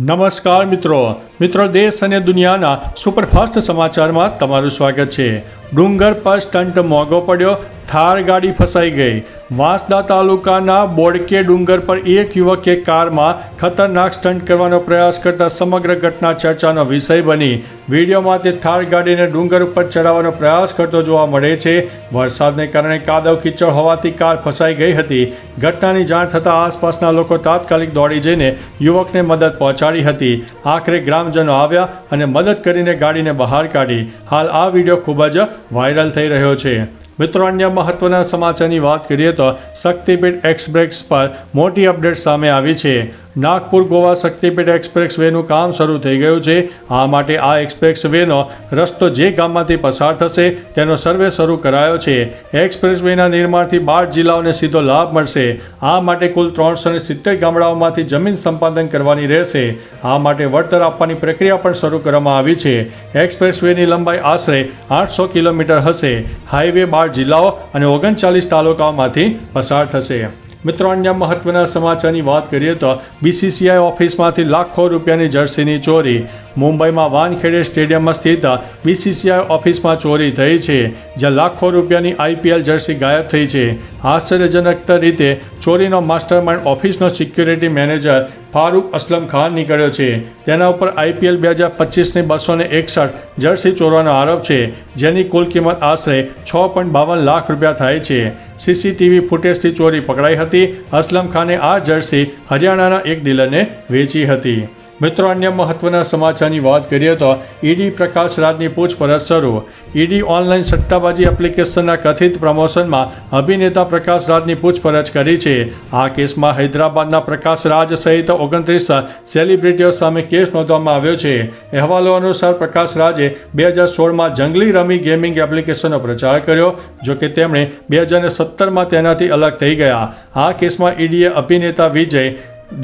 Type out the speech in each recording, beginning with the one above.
નમસ્કાર મિત્રો. મિત્રો, દેશ અને દુનિયાના સુપરફાસ્ટ સમાચારમાં તમારું સ્વાગત છે. ડુંગર પર સ્ટંટ મોંઘો પડ્યો થાર ગાડી ફસાઈ ગઈ. વાંસદા તાલુકાના બોડકે ડુંગર પર એક યુવકે કારમાં ખતરનાક સ્ટંટ કરવાનો પ્રયાસ કરતા સમગ્ર ઘટના ચર્ચાનો વિષય બની. વિડીયોમાં તે થાર ગાડીને ડુંગર ઉપર ચડાવવાનો પ્રયાસ કરતો જોવા મળે છે. વરસાદને કારણે કાદવ કીચડ હોવાથી કાર ફસાઈ ગઈ હતી. ઘટનાની જાણ થતાં આસપાસના લોકો તાત્કાલિક દોડી જઈને યુવકને મદદ પહોંચાડી હતી. આખરે ગ્રામજનો આવ્યા અને મદદ કરીને ગાડીને બહાર કાઢી. હાલ આ વીડિયો ખૂબ જ વાયરલ થઈ રહ્યો છે. મિત્રો, અન્ય મહત્વના સમાચારની વાત કરીએ તો શક્તિપીઠ એક્સપ્રેસ પર મોટી અપડેટ સામે આવી છે. નાગપુર ગોવા શક્તિપીઠ એક્સપ્રેસ વેનું કામ શરૂ થઈ ગયું છે. આ માટે આ એક્સપ્રેસ વેનો રસ્તો જે ગામમાંથી પસાર થશે તેનો સર્વે શરૂ કરાયો છે. એક્સપ્રેસ વેના નિર્માણથી બાર જિલ્લાઓને સીધો લાભ મળશે. આ માટે કુલ ત્રણસો સિત્તેર ગામડાઓમાંથી જમીન સંપાદન કરવાની રહેશે. આ માટે વળતર આપવાની પ્રક્રિયા પણ શરૂ કરવામાં આવી છે. એક્સપ્રેસ વેની લંબાઈ આશરે આઠસો કિલોમીટર હશે. હાઈવે બાર જિલ્લાઓ અને ઓગણચાલીસ તાલુકાઓમાંથી પસાર થશે. મિત્રો, અન્ય મહત્વના સમાચારની વાત કરીએ તો બીસીસીઆઈ ઓફિસમાંથી લાખો રૂપિયાની જર્સીની ચોરી. મુંબઈમાં વાનખેડે સ્ટેડિયમમાં સ્થિત બીસીસીઆઈ ઓફિસમાં ચોરી થઈ છે, જ્યાં લાખો રૂપિયાની આઈપીએલ જર્સી ગાયબ થઈ છે. આશ્ચર્યજનક રીતે, ચોરીનો માસ્ટર માઇન્ડ ઓફિસનો સિક્યુરિટી મેનેજર ફારૂક અસલમ ખાન નીકળ્યો છે. તેના ઉપર આઈપીએલ બે હજાર પચીસની બસો ને એકસઠ જર્સી ચોરવાનો આરોપ છે, જેની કુલ કિંમત આશરે છ પોઈન્ટ બાવન લાખ રૂપિયા થાય છે. સીસીટીવી ફૂટેજથી ચોરી પકડાઈ હતી. અસલમ ખાને આ જર્સી હરિયાણાના એક ડીલરને વેચી હતી. મિત્રો, અન્ય મહત્વના સમાચારની વાત કરીએ તો ઈડી પ્રકાશ રાજની પૂછપરછ શરૂ. ઈડી ઓનલાઈન સટ્ટાબાજી એપ્લિકેશનના કથિત પ્રમોશનમાં અભિનેતા પ્રકાશ રાજની પૂછપરછ કરી છે. આ કેસમાં હૈદરાબાદના પ્રકાશ રાજ સહિત ઓગણત્રીસ સેલિબ્રિટીઓ સામે કેસ નોંધવામાં આવ્યો છે. અહેવાલો અનુસાર પ્રકાશ રાજે બે હજાર સોળમાં જંગલી રમી ગેમિંગ એપ્લિકેશનનો પ્રચાર કર્યો, જો કે તેમણે બે હજાર સત્તરમાં તેનાથી અલગ થઈ ગયા. આ કેસમાં ઈડીએ અભિનેતા વિજય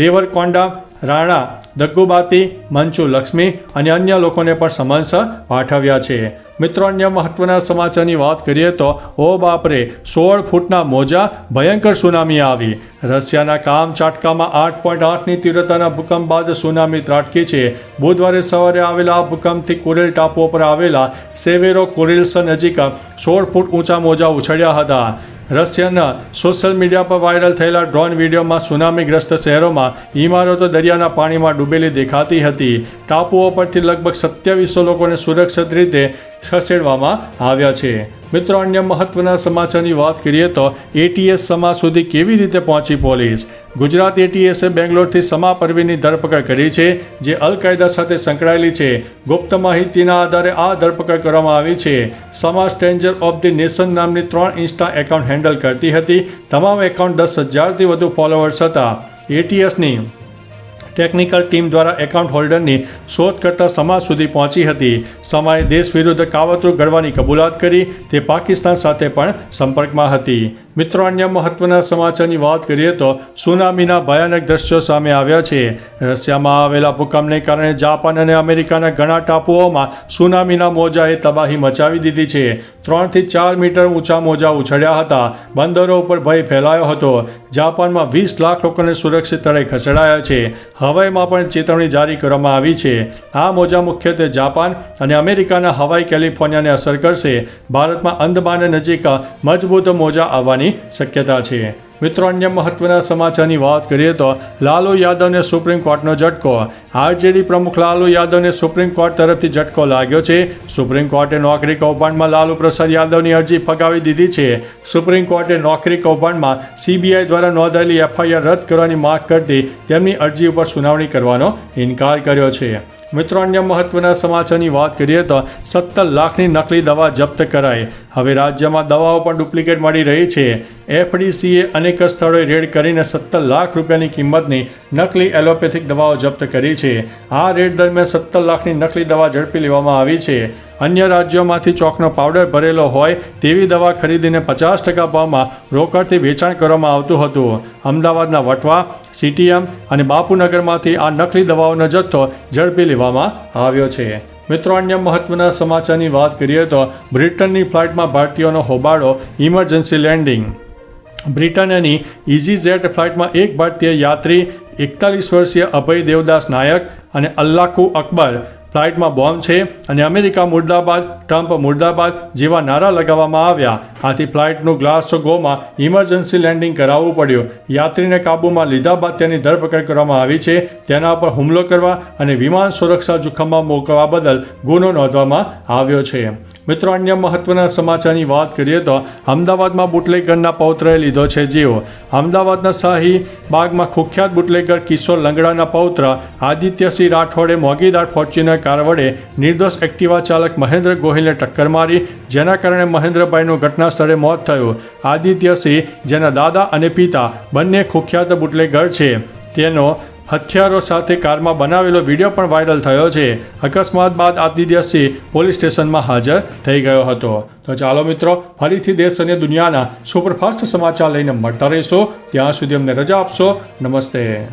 દેવરકોંડા રાણા દગ્ગુબાતી મંચુ લક્ષ્મી અને અન્ય લોકોને પણ સમન્સ પાઠવ્યા છે. મિત્રો, અન્ય મહત્વના સમાચારની વાત કરીએ તો, ઓ બાપરે, સોળ ફૂટના મોજા, ભયંકર સુનામી આવી. રશિયાના કામ ચાટકામાં આઠ પોઈન્ટ આઠની તીવ્રતાના ભૂકંપ બાદ સુનામી ત્રાટકી છે. બુધવારે સવારે આવેલા આ ભૂકંપથી કુરેલ ટાપુઓ પર આવેલા સેવેરો કુરેલ્સ નજીક સોળ ફૂટ ઊંચા મોજા ઉછળ્યા હતા. રશિયનના સોશિયલ મીડિયા પર વાયરલ થયેલા ડ્રોન વિડીયોમાં સુનામીગ્રસ્ત શહેરોમાં ઇમારતો દરિયાના પાણીમાં ડૂબેલી દેખાતી હતી. ટાપુઓ પરથી લગભગ સત્યાવીસો લોકોને સુરક્ષિત રીતે ખસેડવામાં આવ્યા છે. મિત્રો, અન્ય મહત્વના સમાચારની વાત કરીએ તો એટીએસ સમા સુધી કેવી રીતે પહોંચી પોલીસ? ગુજરાત એટીએસે બેંગ્લોરથી સમા પરવીની ધરપકડ કરી છે, જે અલ કાયદા સાથે સંકળાયેલી છે. ગુપ્ત માહિતીના આધારે આ ધરપકડ કરવામાં આવી છે. સમા સ્ટેન્જર ઓફ ધી નેશન નામની ત્રણ ઇન્સ્ટા એકાઉન્ટ હેન્ડલ કરતી હતી. તમામ એકાઉન્ટ દસ હજારથી વધુ ફોલોવર્સ હતા. એટીએસની ટેકનિકલ ટીમ દ્વારા એકાઉન્ટ હોલ્ડરની શોધ કરતા સમાજ સુધી પહોંચી હતી. સમાએ દેશ વિરુદ્ધ કાવતરું ઘડવાની કબૂલાત કરી તે પાકિસ્તાન સાથે પણ સંપર્કમાં હતી. મિત્રો, અન્ય મહત્વના સમાચારની વાત કરીએ તો સુનામીના ભયાનક દ્રશ્યો સામે આવ્યા છે. રશિયામાં આવેલા ભૂકંપને કારણે જાપાન અને અમેરિકાના ઘણા ટાપુઓમાં સુનામીના મોજાએ તબાહી મચાવી દીધી છે. ત્રણથી ચાર મીટર ઊંચા મોજા ઉછળ્યા હતા. બંદરો ઉપર ભય ફેલાયો હતો. જાપાનમાં વીસ લાખ લોકોને સુરક્ષિત સ્થળે ખસેડાયા છે. હવાઈમાં પણ ચેતવણી જારી કરવામાં આવી છે. આ મોજા મુખ્યત્વે જાપાન અને અમેરિકાના હવાઈ કેલિફોર્નિયાને અસર કરશે. ભારતમાં અંદમાન નજીક મજબૂત મોજા આવવાની શક્યતા છે. મિત્રો, અન્ય મહત્વના સમાચારની વાત કરીએ તો લાલુ યાદવને સુપ્રીમ કોર્ટનો ઝટકો. આરજેડી પ્રમુખ લાલુ યાદવને સુપ્રીમ કોર્ટ તરફથી ઝટકો લાગ્યો છે. સુપ્રીમ કોર્ટે નોકરી કૌભાંડમાં લાલુ પ્રસાદ યાદવની અરજી ફગાવી દીધી છે. સુપ્રીમ કોર્ટે નોકરી કૌભાંડમાં સીબીઆઈ દ્વારા નોંધાયેલી એફઆઈઆર રદ કરવાની માંગ કરતી તેમની અરજી ઉપર સુનાવણી કરવાનો ઇનકાર કર્યો છે. મિત્રો, અન્ય મહત્વના સમાચારની વાત કરીએ તો સત્તર લાખની નકલી દવા જપ્ત કરાઈ. હવે રાજ્યમાં દવાઓ પણ ડુપ્લિકેટ મળી રહી છે. એફડીસીએ અનેક સ્થળોએ રેડ કરીને સત્તર લાખ રૂપિયાની કિંમતની નકલી એલોપેથિક દવાઓ જપ્ત કરી છે. આ રેડ દરમિયાન સત્તર લાખની નકલી દવા ઝડપી લેવામાં આવી છે. અન્ય રાજ્યોમાંથી ચોકનો પાવડર ભરેલો હોય તેવી દવા ખરીદીને પચાસ ટકા ભાવમાં રોકડથી વેચાણ કરવામાં આવતું હતું. અમદાવાદના વટવા, સીટીએમ અને બાપુનગરમાંથી આ નકલી દવાઓનો જથ્થો ઝડપી લેવામાં આવ્યો છે. મિત્રો, અન્ય મહત્વના સમાચારની વાત કરીએ તો બ્રિટનની ફ્લાઇટમાં ભારતીયોનો હોબાળો ઇમરજન્સી લેન્ડિંગ બ્રિટનની ઇઝી ઝેટ ફ્લાઇટમાં એક ભારતીય યાત્રી, એકતાલીસ વર્ષીય અભય દેવદાસ નાયક અને અલ્લાકુ અકબર ફ્લાઇટમાં બોમ્બ છે અને અમેરિકા મુર્દાબાદ, ટ્રમ્પ મુર્દાબાદ જેવા નારા લગાવવામાં આવ્યા. આથી ફ્લાઇટનું ગ્લાસ ગોમાં ઇમરજન્સી લેન્ડિંગ કરાવવું પડ્યું. યાત્રીને કાબૂમાં લીધા બાદ તેની ધરપકડ કરવામાં આવી છે. તેના પર હુમલો કરવા અને વિમાન સુરક્ષા જોખમમાં મોકલવા બદલ ગુનો નોંધવામાં આવ્યો છે. મિત્રો, અન્ય મહત્વના સમાચારની વાત કરીએ તો અમદાવાદમાં બુટલેગરના પૌત્રએ લીધો છે જીવ. અમદાવાદના શાહી બાગમાં કુખ્યાત બુટલેગર કિશોર લંગડાના પૌત્ર આદિત્યસિંહ રાઠોડે મોગીદાર ફોર્ચ્યુનર કાર વડે નિર્દોષ એક્ટિવા ચાલક મહેન્દ્ર ગોહિલને ટક્કર મારી, જેના કારણે મહેન્દ્રભાઈનું ઘટના સ્થળે મોત થયું. આદિત્યસિંહ, જેના દાદા અને પિતા બંને કુખ્યાત બુટલેગર છે. તેનો હથિયારો સાથે કારમાં બનાવેલો વીડિયો પણ વાયરલ થયો છે. અકસ્માત બાદ આદિત્યસિંહ પોલીસ સ્ટેશનમાં હાજર થઈ ગયો હતો. તો ચાલો મિત્રો, ફરીથી દેશ અને દુનિયાના સુપરફાસ્ટ સમાચાર લઈને મળતા રહીશો. ત્યાં સુધી અમને રજા આપશો. નમસ્તે.